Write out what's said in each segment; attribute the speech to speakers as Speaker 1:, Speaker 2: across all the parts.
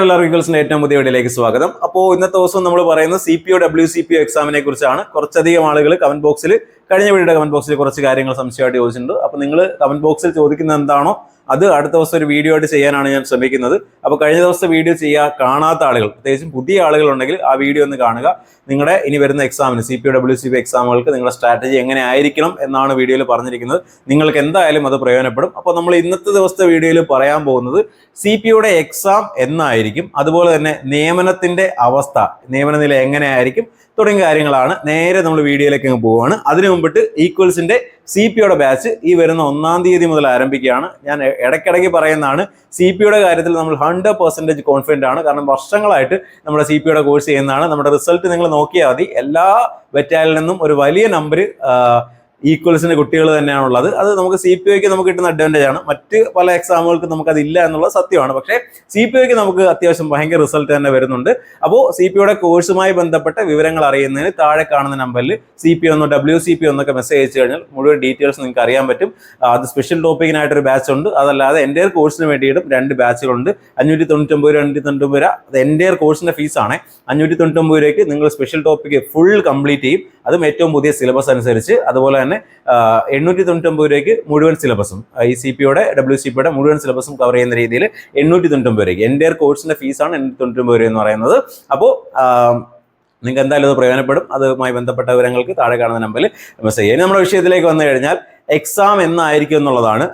Speaker 1: എല്ലാ ഏറ്റവും പുതിയ വീഡിയോയിലേക്ക് സ്വാഗതം. അപ്പോൾ ഇന്നത്തെ ദിവസം നമ്മൾ പറയുന്നത് C P O W C P O എക്സാമിനെ കുറിച്ചാണ്. കുറച്ചധികം ആളുകൾ കമന്റ് ബോക്സിൽ കഴിഞ്ഞ വീഡിയോയുടെ കമന്റ് ബോക്സിൽ കുറച്ച് കാര്യങ്ങൾ സംശയമായിട്ട് ചോദിച്ചിട്ടുണ്ട്. അപ്പോൾ നിങ്ങൾ കമന്റ് ബോക്സിൽ ചോദിക്കുന്നത് എന്താണോ അത് അടുത്ത ദിവസം ഒരു വീഡിയോ ആയിട്ട് ചെയ്യാനാണ് ഞാൻ ശ്രമിക്കുന്നത്. അപ്പോൾ കഴിഞ്ഞ ദിവസത്തെ വീഡിയോ ചെയ്യാ കാണാത്ത ആളുകൾ പ്രത്യേകിച്ചും പുതിയ ആളുകൾ ഉണ്ടെങ്കിൽ ആ വീഡിയോ ഒന്ന് കാണുക. നിങ്ങളുടെ ഇനി വരുന്ന എക്സാമിന് C P W C P എക്സാമുകൾക്ക് നിങ്ങളുടെ സ്ട്രാറ്റജി എങ്ങനെ ആയിരിക്കണം എന്നാണ് വീഡിയോയിൽ പറഞ്ഞിരിക്കുന്നത്. നിങ്ങൾക്ക് എന്തായാലും അത് പ്രയോജനപ്പെടും. അപ്പോൾ നമ്മൾ ഇന്നത്തെ ദിവസത്തെ വീഡിയോയിൽ പറയാൻ പോകുന്നത് സി പി യുടെ എക്സാം എന്നായിരിക്കും. അതുപോലെ തന്നെ നിയമനത്തിന്റെ അവസ്ഥ നിയമന നില എങ്ങനെയായിരിക്കും തുടങ്ങിയ കാര്യങ്ങളാണ്. നേരെ നമ്മൾ വീഡിയോയിലേക്ക് അങ്ങ് പോവുകയാണ്. അതിനു മുമ്പിട്ട് ഈക്വൽസിന്റെ സി പി യുടെ ബാച്ച് ഈ വരുന്ന ഒന്നാം തീയതി മുതൽ ആരംഭിക്കുകയാണ്. ഞാൻ ഇടയ്ക്കിടയ്ക്ക് പറയുന്നതാണ് സി പി യുടെ കാര്യത്തിൽ നമ്മൾ ഹൺഡ്രഡ് പെർസെന്റേജ് കോൺഫിഡന്റ് ആണ്. കാരണം വർഷങ്ങളായിട്ട് നമ്മുടെ സി പി യുടെ കോഴ്സ് ചെയ്യുന്നതാണ്. നമ്മുടെ റിസൾട്ട് നിങ്ങൾ നോക്കിയാൽ മതി. എല്ലാ വെറ്റാലിൽ നിന്നും ഒരു വലിയ നമ്പർ ഈക്വൽസിന്റെ കുട്ടികൾ തന്നെയാണുള്ളത്. അത് നമുക്ക് സി പി ഐക്ക് നമുക്ക് കിട്ടുന്ന അഡ്വാന്റേജ് ആണ്. മറ്റ് പല എക്സാമുകൾക്ക് നമുക്ക് അതില്ല എന്നുള്ളത് സത്യമാണ്. പക്ഷേ സി പി ഐക്ക് നമുക്ക് അത്യാവശ്യം ഭയങ്കര റിസൾട്ട് തന്നെ വരുന്നുണ്ട്. അപ്പോൾ സി പി ഒയുടെ കോഴ്സുമായി ബന്ധപ്പെട്ട വിവരങ്ങൾ അറിയുന്നതിന് താഴെ കാണുന്ന നമ്പറിൽ സി പി ഒന്നോ ഡബ്ല്യു സി പി ഒന്നൊക്കെ മെസ്സേജ് അയച്ചു കഴിഞ്ഞാൽ മുഴുവൻ ഡീറ്റെയിൽസ് നിങ്ങൾക്ക് അറിയാൻ പറ്റും. അത് സ്പെഷ്യൽ ടോപ്പിക്കിനായിട്ടൊരു ബാച്ച് ഉണ്ട്. അതല്ലാതെ എന്റെ കോഴ്സിന് വേണ്ടിയിട്ടും രണ്ട് ബാച്ചുകളുണ്ട് അഞ്ഞൂറ്റി തൊണ്ണൂറ്റൊമ്പത് രൂപ അഞ്ഞൂറ്റി തൊണ്ണൂറ്റൊമ്പത് രൂപ. അത് എന്റെ കോഴ്സിന്റെ ഫീസാണ് അഞ്ഞൂറ്റി തൊണ്ണൂറ്റൊമ്പത് രൂപയ്ക്ക് നിങ്ങൾ സ്പെഷ്യൽ ടോപ്പിക്ക് ഫുൾ കംപ്ലീറ്റ് ചെയ്യും. അതും ഏറ്റവും പുതിയ സിലബസ് അനുസരിച്ച്. അതുപോലെ തന്നെ എണ്ണൂറ്റി തൊണ്ണൂറ്റൊമ്പത് രൂപയ്ക്ക് മുഴുവൻ സിലബസും ഈ സി പിയുടെ ഡബ്ല്യു സി പിയുടെ മുഴുവൻ സിലബസും കവർ ചെയ്യുന്ന രീതിയിൽ എണ്ണൂറ്റി തൊണ്ണൂറ്റൊമ്പത് രൂപയ്ക്ക്. എന്റെ കോഴ്സിന്റെ ഫീസാണ് എണ്ണൂറ്റി തൊണ്ണൂറ്റൊമ്പത് രൂപ എന്ന് പറയുന്നത്. അപ്പോൾ നിങ്ങൾക്ക് എന്തായാലും അത് പ്രയോജനപ്പെടും. അതുമായി ബന്ധപ്പെട്ട വിവരങ്ങൾക്ക് താഴെ കാണുന്ന നമ്പറിൽ മെസ്സേജ് ചെയ്യാം ഇനി നമ്മുടെ വിഷയത്തിലേക്ക് വന്നു കഴിഞ്ഞാൽ എക്സാം എന്നായിരിക്കും എന്നുള്ളതാണ്.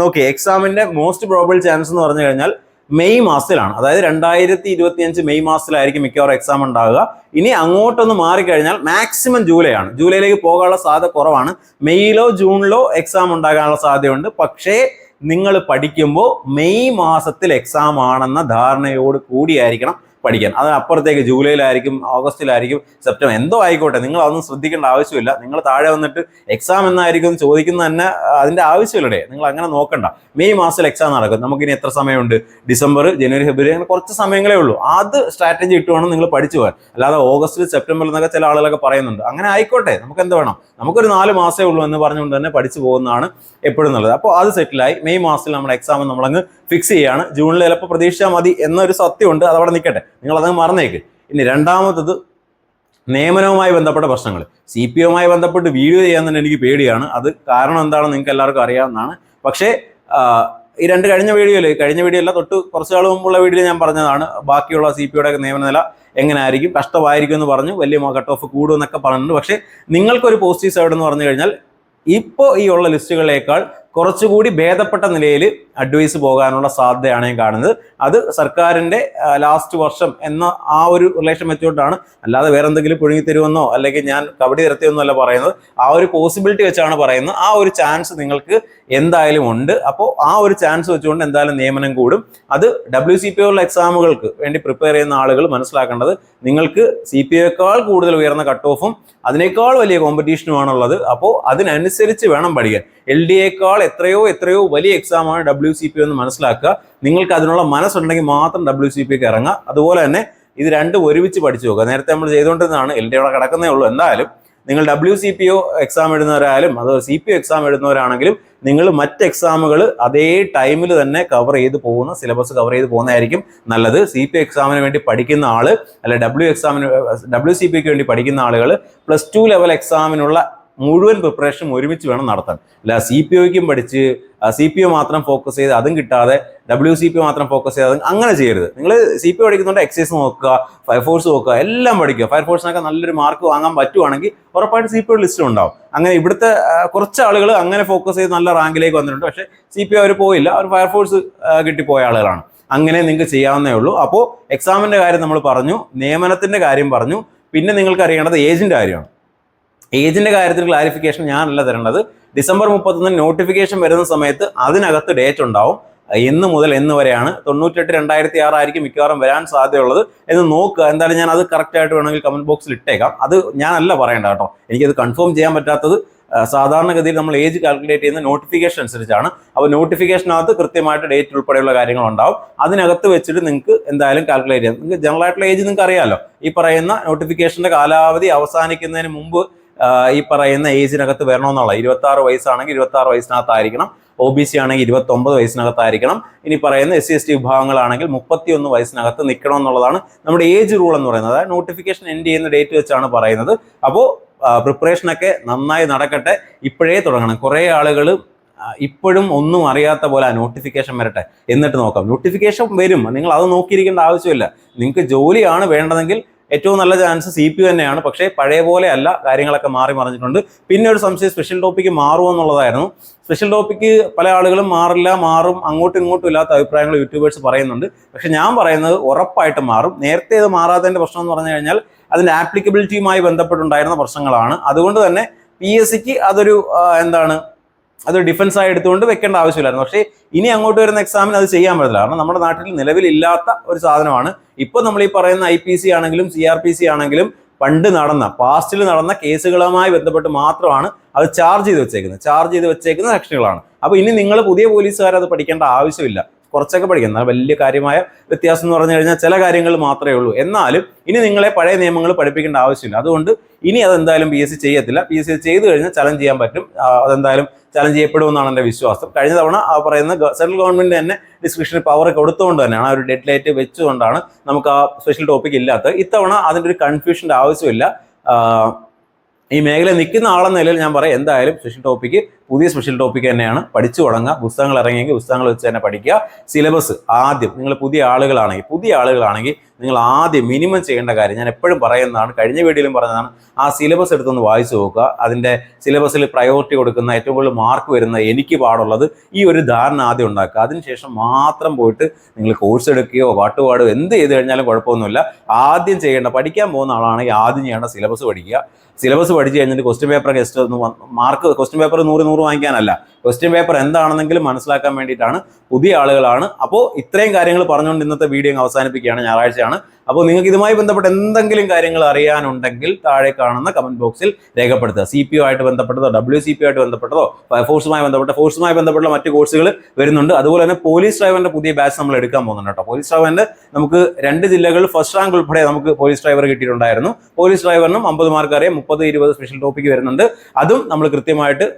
Speaker 1: നോക്കി എക്സാമിന്റെ മോസ്റ്റ് പ്രോബിൾ ചാൻസ് എന്ന് പറഞ്ഞു കഴിഞ്ഞാൽ മെയ് മാസത്തിലാണ്. അതായത് രണ്ടായിരത്തി ഇരുപത്തിയഞ്ച് മെയ് മാസത്തിലായിരിക്കും മിക്കവാറും എക്സാം ഉണ്ടാവുക. ഇനി അങ്ങോട്ടൊന്ന് മാറിക്കഴിഞ്ഞാൽ മാക്സിമം ജൂലൈ ആണ്. ജൂലൈയിലേക്ക് പോകാനുള്ള സാധ്യത കുറവാണ്. മെയ്യിലോ ജൂണിലോ എക്സാം ഉണ്ടാകാനുള്ള സാധ്യതയുണ്ട്. പക്ഷേ നിങ്ങൾ പഠിക്കുമ്പോൾ മെയ് മാസത്തിൽ എക്സാം ആണെന്ന ധാരണയോട് കൂടിയായിരിക്കണം പഠിക്കാൻ. അതിനപ്പുറത്തേക്ക് ജൂലൈയിലായിരിക്കും ഓഗസ്റ്റിലായിരിക്കും സെപ്റ്റംബർ. എന്തോ ആയിക്കോട്ടെ നിങ്ങൾ അതൊന്നും ശ്രദ്ധിക്കേണ്ട ആവശ്യമില്ല. നിങ്ങൾ താഴെ വന്നിട്ട് എക്സാം എന്നായിരിക്കും ചോദിക്കുന്നത് തന്നെ അതിന്റെ ആവശ്യമില്ലടേ. നിങ്ങൾ അങ്ങനെ നോക്കണ്ട. മെയ് മാസത്തിൽ എക്സാം നടക്കും. നമുക്കിനി എത്ര സമയമുണ്ട്? ഡിസംബർ ജനുവരി ഫെബ്രുവരി അങ്ങനെ കുറച്ച് സമയങ്ങളേ ഉള്ളൂ. അത് സ്ട്രാറ്റജി ഇട്ട് വേണം നിങ്ങൾ പഠിച്ചു പോകാൻ. അല്ലാതെ ഓഗസ്റ്റിൽ സെപ്റ്റംബറിൽ എന്നൊക്കെ ചില ആളുകളൊക്കെ പറയുന്നുണ്ട്. അങ്ങനെ ആയിക്കോട്ടെ നമുക്ക് എന്ത് വേണം? നമുക്കൊരു നാല് മാസമേ ഉള്ളൂ എന്ന് പറഞ്ഞുകൊണ്ട് തന്നെ പഠിച്ചു പോകുന്നതാണ് എപ്പോഴും നല്ലത്. അപ്പോൾ അത് സെറ്റിലായി മെയ് മാസത്തിൽ നമ്മുടെ എക്സാം നമ്മളങ്ങ് ഫിക്സ് ചെയ്യാണ്. ജൂണിൽ ചിലപ്പോൾ പ്രതീക്ഷിച്ചാൽ മതി എന്നൊരു സത്യമുണ്ട്. അതവിടെ നിൽക്കട്ടെ. നിങ്ങൾ അതങ്ങ് മറന്നേക്ക്. ഇനി രണ്ടാമത്തത് നിയമനവുമായി ബന്ധപ്പെട്ട പ്രശ്നങ്ങൾ. സി പി ഒമായി ബന്ധപ്പെട്ട് വീഡിയോ ചെയ്യാൻ തന്നെ എനിക്ക് പേടിയാണ്. അത് കാരണം എന്താണെന്ന് നിങ്ങൾക്ക് എല്ലാവർക്കും അറിയാവുന്നതാണ്. പക്ഷേ ഈ രണ്ട് കഴിഞ്ഞ വീഡിയോയിൽ കഴിഞ്ഞ വീഡിയോ അല്ല തൊട്ട് കുറച്ച് നാൾ മുമ്പുള്ള വീഡിയോയിൽ ഞാൻ പറഞ്ഞതാണ് ബാക്കിയുള്ള സി പി യുടെ നിയമന നില എങ്ങനെ ആയിരിക്കും കഷ്ടമായിരിക്കും എന്ന് പറഞ്ഞു വലിയ കട്ട് ഓഫ് കൂടുമെന്നൊക്കെ പറഞ്ഞിട്ടുണ്ട്. പക്ഷേ നിങ്ങൾക്കൊരു പോസിറ്റീവ് സൈഡ് എന്ന് പറഞ്ഞു കഴിഞ്ഞാൽ ഇപ്പോൾ ഈ ഉള്ള ലിസ്റ്റുകളേക്കാൾ കുറച്ചുകൂടി ഭേദപ്പെട്ട നിലയിൽ അഡ്വൈസ് പോകാനുള്ള സാധ്യതയാണ് ഞാൻ കാണുന്നത്. അത് സർക്കാരിന്റെ ലാസ്റ്റ് വർഷം എന്ന ആ ഒരു റിലേഷൻ വെച്ചുകൊണ്ടാണ് അല്ലാതെ വേറെ എന്തെങ്കിലും പുഴുങ്ങി തരുമെന്നോ അല്ലെങ്കിൽ ഞാൻ കബഡി തരത്തിയെന്നോ അല്ല പറയുന്നത്. ആ ഒരു പോസിബിലിറ്റി വെച്ചാണ് പറയുന്നത്. ആ ഒരു ചാൻസ് നിങ്ങൾക്ക് എന്തായാലും ഉണ്ട്. അപ്പോൾ ആ ഒരു ചാൻസ് വെച്ചുകൊണ്ട് എന്തായാലും നിയമനം കൂടും. അത് ഡബ്ല്യു സി പി ഒയുള്ള എക്സാമുകൾക്ക് വേണ്ടി പ്രിപ്പയർ ചെയ്യുന്ന ആളുകൾ മനസ്സിലാക്കേണ്ടത് നിങ്ങൾക്ക് സി പി ഒക്കാൾ കൂടുതൽ ഉയർന്ന കട്ട് ഓഫും അതിനേക്കാൾ വലിയ കോമ്പറ്റീഷനുമാണുള്ളത് അപ്പോൾ അതിനനുസരിച്ച് വേണം പഠിക്കാൻ. എൽ ഡി എക്കാൾ എത്രയോ എത്രയോ വലിയ എക്സാമാണ് ഡബ്ല്യു സി പി എന്ന് മനസ്സിലാക്കുക. നിങ്ങൾക്ക് അതിനുള്ള മനസ്സുണ്ടെങ്കിൽ മാത്രം ഡബ്ല്യു സി പിക്ക് ഇറങ്ങുക. അതുപോലെ തന്നെ ഇത് രണ്ടും ഒരുമിച്ച് പഠിച്ചു നോക്കുക. നേരത്തെ നമ്മൾ ചെയ്തുകൊണ്ടിരുന്നതാണ് എൽ ഡി അവിടെ കിടക്കുന്നേ ഉള്ളൂ. എന്തായാലും നിങ്ങൾ W C P O exam എഴുതുന്നവരായാലും അതോ സി പി ഒ എക്സാം എഴുതുന്നവരാണെങ്കിലും നിങ്ങൾ മറ്റ് എക്സാമുകൾ അതേ ടൈമിൽ തന്നെ കവർ ചെയ്ത് പോകുന്ന സിലബസ് കവർ ചെയ്ത് പോകുന്നതായിരിക്കും നല്ലത്. സി പി എക്സാമിന് വേണ്ടി പഠിക്കുന്ന ആൾ അല്ലെ ഡബ്ല്യു എക്സാമിന് ഡബ്ല്യു സി പിക്ക് വേണ്ടി പഠിക്കുന്ന ആളുകൾ പ്ലസ് ടു ലെവൽ എക്സാമിനുള്ള മുഴുവൻ പ്രിപ്പറേഷനും ഒരുമിച്ച് വേണം നടത്താൻ. അല്ല സി പി ഒയ്ക്കും പഠിച്ച് സി പി ഒ മാത്രം ഫോക്കസ് ചെയ്ത് അതും കിട്ടാതെ ഡബ്ല്യു സി പി മാത്രം ഫോക്കസ് ചെയ്ത് അങ്ങനെ ചെയ്യരുത്. നിങ്ങൾ സി പി പഠിക്കുന്നുണ്ട് എക്സൈസ് നോക്കുക ഫയർഫോഴ്സ് നോക്കുക എല്ലാം പഠിക്കുക. ഫയർഫോഴ്സിനൊക്കെ നല്ലൊരു മാർക്ക് വാങ്ങാൻ പറ്റുവാണെങ്കിൽ ഉറപ്പായിട്ട് സി പി ഒ ലിസ്റ്റ് ഉണ്ടാവും. അങ്ങനെ ഇവിടുത്തെ കുറച്ച് ആളുകൾ അങ്ങനെ ഫോക്കസ് ചെയ്ത് നല്ല റാങ്കിലേക്ക് വന്നിട്ടുണ്ട്. പക്ഷേ സി പി അവർ പോയില്ല. അവർ ഫയർഫോഴ്സ് കിട്ടിപ്പോയ ആളുകളാണ്. അങ്ങനെ നിങ്ങൾക്ക് ചെയ്യാവുന്നേ ഉള്ളൂ. അപ്പോൾ എക്സാമിന്റെ കാര്യം നമ്മൾ പറഞ്ഞു നിയമനത്തിന്റെ കാര്യം പറഞ്ഞു. പിന്നെ നിങ്ങൾക്ക് അറിയേണ്ടത് ഏജിന്റെ കാര്യമാണ്. ഏജിന്റെ കാര്യത്തിൽ ക്ലാരിഫിക്കേഷൻ ഞാനല്ല തരേണ്ടത്. ഡിസംബർ മുപ്പത്തൊന്നിന് നോട്ടിഫിക്കേഷൻ വരുന്ന സമയത്ത് അതിനകത്ത് ഡേറ്റ് ഉണ്ടാവും. എന്ന് മുതൽ എന്ന് വരെയാണ്. തൊണ്ണൂറ്റെട്ട് രണ്ടായിരത്തി ആറായിരിക്കും മിക്കവാറും വരാൻ സാധ്യതയുള്ളത്. എന്ന് നോക്കുക. എന്തായാലും ഞാൻ അത് കറക്റ്റ് ആയിട്ട് വേണമെങ്കിൽ കമന്റ് ബോക്സിൽ ഇട്ടേക്കാം. അത് ഞാനല്ല പറയേണ്ട കേട്ടോ. എനിക്കത് കൺഫേം ചെയ്യാൻ പറ്റാത്തത് സാധാരണഗതിയിൽ നമ്മൾ ഏജ് കാൽക്കുലേറ്റ് ചെയ്യുന്ന നോട്ടിഫിക്കേഷൻ അനുസരിച്ചാണ്. അപ്പോൾ നോട്ടിഫിക്കേഷനകത്ത് കൃത്യമായിട്ട് ഡേറ്റ് ഉൾപ്പെടെയുള്ള കാര്യങ്ങൾ ഉണ്ടാവും. അതിനകത്ത് വെച്ചിട്ട് നിങ്ങൾക്ക് എന്തായാലും കാൽക്കുലേറ്റ് ചെയ്യാം. നിങ്ങൾക്ക് ജനറൽ ആയിട്ടുള്ള ഏജ് നിങ്ങൾക്ക് അറിയാമല്ലോ ഈ പറയുന്ന നോട്ടിഫിക്കേഷന്റെ കാലാവധി അവസാനിക്കുന്നതിന് മുമ്പ് ഈ പറയുന്ന ഏജിനകത്ത് വരണമെന്നുള്ള ഇരുപത്തി ആറ് വയസ്സാണെങ്കിൽ ഇരുപത്തി ആറ് വയസ്സിനകത്തായിരിക്കണം. ഒ ബി സി ആണെങ്കിൽ ഇരുപത്തി ഒമ്പത് വയസ്സിനകത്തായിരിക്കണം. ഇനി പറയുന്ന എസ് സി എസ് ടി വിഭാഗങ്ങളാണെങ്കിൽ മുപ്പത്തി ഒന്ന് വയസ്സിനകത്ത് നിൽക്കണം എന്നുള്ളതാണ് നമ്മുടെ ഏജ് റൂൾ എന്ന് പറയുന്നത്. അതായത് നോട്ടിഫിക്കേഷൻ എൻഡ് ചെയ്യുന്ന ഡേറ്റ് വെച്ചാണ് പറയുന്നത്. അപ്പോൾ പ്രിപ്പറേഷനൊക്കെ നന്നായി നടക്കട്ടെ. ഇപ്പോഴേ തുടങ്ങണം. കുറേ ആളുകൾ ഇപ്പോഴും ഒന്നും അറിയാത്ത പോലെ ആ നോട്ടിഫിക്കേഷൻ വരട്ടെ. എന്നിട്ട് നോക്കാം. നോട്ടിഫിക്കേഷൻ വരും. നിങ്ങൾ അത് നോക്കിയിരിക്കേണ്ട ആവശ്യമില്ല. നിങ്ങൾക്ക് ജോലിയാണ് വേണ്ടതെങ്കിൽ ഏറ്റവും നല്ല ചാൻസ് സി പി തന്നെയാണ്. പക്ഷേ പഴയ പോലെ അല്ല. കാര്യങ്ങളൊക്കെ മാറി മറിഞ്ഞിട്ടുണ്ട്. പിന്നെ ഒരു സംശയം സ്പെഷ്യൽ ടോപ്പിക്ക് മാറുമെന്നുള്ളതായിരുന്നു സ്പെഷ്യൽ ടോപ്പിക്ക് പല ആളുകളും മാറില്ല മാറും അങ്ങോട്ടും ഇങ്ങോട്ടും ഇല്ലാത്ത അഭിപ്രായങ്ങൾ യൂട്യൂബേഴ്സ് പറയുന്നുണ്ട്. പക്ഷെ ഞാൻ പറയുന്നത് ഉറപ്പായിട്ട് മാറും. നേരത്തെ ഇത് മാറാത്തതിന്റെ പ്രശ്നം എന്ന് പറഞ്ഞു കഴിഞ്ഞാൽ അതിന്റെ ആപ്ലിക്കബിലിറ്റിയുമായി ബന്ധപ്പെട്ടുണ്ടായിരുന്ന പ്രശ്നങ്ങളാണ്. അതുകൊണ്ട് തന്നെ പി എസ് സിക്ക് അതൊരു എന്താണ് അത് ഡിഫൻസ് ആയി എടുത്തുകൊണ്ട് വെക്കേണ്ട ആവശ്യമില്ലായിരുന്നു. പക്ഷേ ഇനി അങ്ങോട്ട് വരുന്ന എക്സാമിന് അത് ചെയ്യാൻ പറ്റില്ല കാരണം നമ്മുടെ നാട്ടിൽ നിലവിലില്ലാത്ത ഒരു സാധനമാണ്. ഇപ്പോൾ നമ്മൾ ഈ പറയുന്ന ഐ പി സി ആണെങ്കിലും സി ആർ പി സി ആണെങ്കിലും പണ്ട് നടന്ന പാസ്റ്റിൽ നടന്ന കേസുകളുമായി ബന്ധപ്പെട്ട് മാത്രമാണ് അത് ചാർജ് ചെയ്ത് വെച്ചേക്കുന്നത്. ചാർജ് ചെയ്ത് വെച്ചേക്കുന്ന സെക്ഷനുകളാണ് അപ്പോൾ ഇനി നിങ്ങൾ പുതിയ പോലീസുകാർ അത് പഠിക്കേണ്ട ആവശ്യമില്ല. കുറച്ചൊക്കെ പഠിക്കാം. എന്നാൽ വലിയ കാര്യമായ വ്യത്യാസം എന്ന് പറഞ്ഞു കഴിഞ്ഞാൽ ചില കാര്യങ്ങൾ മാത്രമേ ഉള്ളൂ. എന്നാലും ഇനി നിങ്ങളെ പഴയ നിയമങ്ങൾ പഠിപ്പിക്കേണ്ട ആവശ്യമില്ല. അതുകൊണ്ട് ഇനി അതെന്തായാലും പി എസ് സി ചെയ്യത്തില്ല. പി എസ് സി ചെയ്ത് കഴിഞ്ഞാൽ ചലഞ്ച് ചെയ്യാൻ പറ്റും. അതെന്തായാലും ചലഞ്ച് ചെയ്യപ്പെടുമെന്നാണ് എന്റെ വിശ്വാസം. കഴിഞ്ഞ തവണ ആ പറയുന്ന സെൻട്രൽ ഗവൺമെന്റ് തന്നെ ഡിസ്ക്രിപ്ഷൻ പവർ കൊടുത്തുകൊണ്ട് തന്നെയാണ്. ആ ഒരു ഡെഡ് ലൈറ്റ് വെച്ചുകൊണ്ടാണ് നമുക്ക് ആ സ്പെഷ്യൽ ടോപ്പിക് ഇല്ലാത്തത്. ഇത്തവണ അതിന്റെ ഒരു കൺഫ്യൂഷന്റെ ആവശ്യമില്ല. ഈ മേഖല നിൽക്കുന്ന ആളെന്ന നിലയിൽ ഞാൻ പറയാം. എന്തായാലും സ്പെഷ്യൽ ടോപ്പിക്ക് പുതിയ സ്പെഷ്യൽ ടോപ്പിക് തന്നെയാണ്. പഠിച്ചു തുടങ്ങുക. പുസ്തകങ്ങൾ ഇറങ്ങിയെങ്കിൽ പുസ്തകങ്ങൾ വെച്ച് തന്നെ പഠിക്കുക. സിലബസ് ആദ്യം നിങ്ങൾ പുതിയ ആളുകളാണെങ്കിൽ പുതിയ ആളുകളാണെങ്കിൽ നിങ്ങൾ ആദ്യം മിനിമം ചെയ്യേണ്ട കാര്യം ഞാൻ എപ്പോഴും പറയുന്നതാണ് കഴിഞ്ഞ വീഡിയോയിലും പറഞ്ഞതാണ് ആ സിലബസ് എടുത്തൊന്ന് വായിച്ചു നോക്കുക. അതിന്റെ സിലബസിൽ പ്രയോറിറ്റി കൊടുക്കുന്ന ഏറ്റവും കൂടുതൽ മാർക്ക് വരുന്ന എനിക്ക് പാടുള്ളത് ഈ ഒരു ധാരണ ആദ്യം ഉണ്ടാക്കുക. അതിനുശേഷം മാത്രം പോയിട്ട് നിങ്ങൾ കോഴ്സ് എടുക്കുകയോ പാട്ടുപാടോ എന്ത് ചെയ്ത് കഴിഞ്ഞാലും കുഴപ്പമൊന്നുമില്ല. ആദ്യം ചെയ്യേണ്ട പഠിക്കാൻ പോകുന്ന ആളാണെങ്കിൽ ആദ്യം ചെയ്യേണ്ട സിലബസ് പഠിക്കുക. സിലബസ് പഠിച്ചു കഴിഞ്ഞിട്ട് question paper guess mark question paper നൂറ് നൂറ് വാങ്ങിക്കാനല്ല. ക്വസ്റ്റ്യൻ പേപ്പർ എന്താണെന്നെങ്കിലും മനസ്സിലാക്കാൻ വേണ്ടിയിട്ടാണ് പുതിയ ആളുകളാണ്. അപ്പോൾ ഇത്രയും കാര്യങ്ങൾ പറഞ്ഞുകൊണ്ട് ഇന്നത്തെ വീഡിയോ അവസാനിപ്പിക്കുകയാണ്. ഞായറാഴ്ചയാണ്. അപ്പോൾ നിങ്ങൾക്ക് ഇതുമായി ബന്ധപ്പെട്ട എന്തെങ്കിലും കാര്യങ്ങൾ അറിയാനുണ്ടെങ്കിൽ താഴെ കാണുന്ന കമന്റ് ബോക്സിൽ രേഖപ്പെടുത്തുക. സി പി ഒ ആയിട്ട് ബന്ധപ്പെട്ടതോ ഡബ്ല്യു സി പി ആയിട്ട് ബന്ധപ്പെട്ടതോ ഫോഴ്സുമായി ബന്ധപ്പെട്ട ഫോഴ്സുമായി ബന്ധപ്പെട്ട മറ്റ് കോഴ്സുകൾ വരുന്നുണ്ട്. അതുപോലെ തന്നെ പോലീസ് ഡ്രൈവറിന്റെ പുതിയ ബാച്ച് നമ്മൾ എടുക്കാൻ പോകുന്നുണ്ട് കേട്ടോ. പോലീസ് ഡ്രൈവറിന്റെ നമുക്ക് രണ്ട് ജില്ലകളിൽ ഫസ്റ്റ് റാങ്ക് ഉൾപ്പെടെ നമുക്ക് പോലീസ് ഡ്രൈവർ കിട്ടിയിട്ടുണ്ടായിരുന്നു. പോലീസ് ഡ്രൈവറിനും അമ്പത് മാർക്ക് അറിയാം. മുപ്പത് ഇരുപത് സ്പെഷ്യൽ ടോപ്പിക്ക് വരുന്നുണ്ട്. അതും നമ്മൾ കൃത്യമായിട്ട്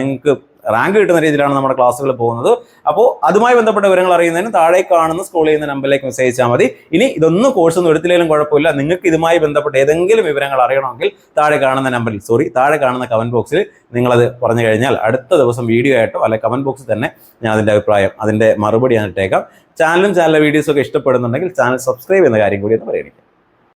Speaker 1: നിങ്ങൾക്ക് റാങ്ക് കിട്ടുന്ന രീതിയിലാണ് നമ്മുടെ ക്ലാസ്സുകൾ പോകുന്നത്. അപ്പോൾ അതുമായി ബന്ധപ്പെട്ട വിവരങ്ങൾ അറിയുന്നതിന് താഴെ കാണുന്ന സ്ക്രോൾ ചെയ്യുന്ന നമ്പറിലേക്ക് മെസ്സേജ് അയച്ചാൽ മതി. ഇനി ഇതൊന്നും കോഴ്സ് ഒന്നും എടുത്തില്ലെങ്കിലും കുഴപ്പമില്ല. നിങ്ങൾക്ക് ഇതുമായി ബന്ധപ്പെട്ട ഏതെങ്കിലും വിവരങ്ങൾ അറിയണമെങ്കിൽ താഴെ കാണുന്ന നമ്പറിൽ സോറി താഴെ കാണുന്ന കമന്റ് ബോക്സിൽ നിങ്ങളത് പറഞ്ഞു കഴിഞ്ഞാൽ അടുത്ത ദിവസം വീഡിയോ ആയിട്ടോ അല്ലെ കമന്റ് ബോക്സിൽ തന്നെ ഞാൻ അതിന്റെ അഭിപ്രായം അതിന്റെ മറുപടി ഞാൻ ഇട്ടേക്കാം. ചാനലും ചാനലിലെ വീഡിയോസൊക്കെ ഇഷ്ടപ്പെടുന്നുണ്ടെങ്കിൽ ചാനൽ സബ്സ്ക്രൈബ് ചെയ്യുന്ന കാര്യം കൂടി എന്ന് പരിഗണിക്കാം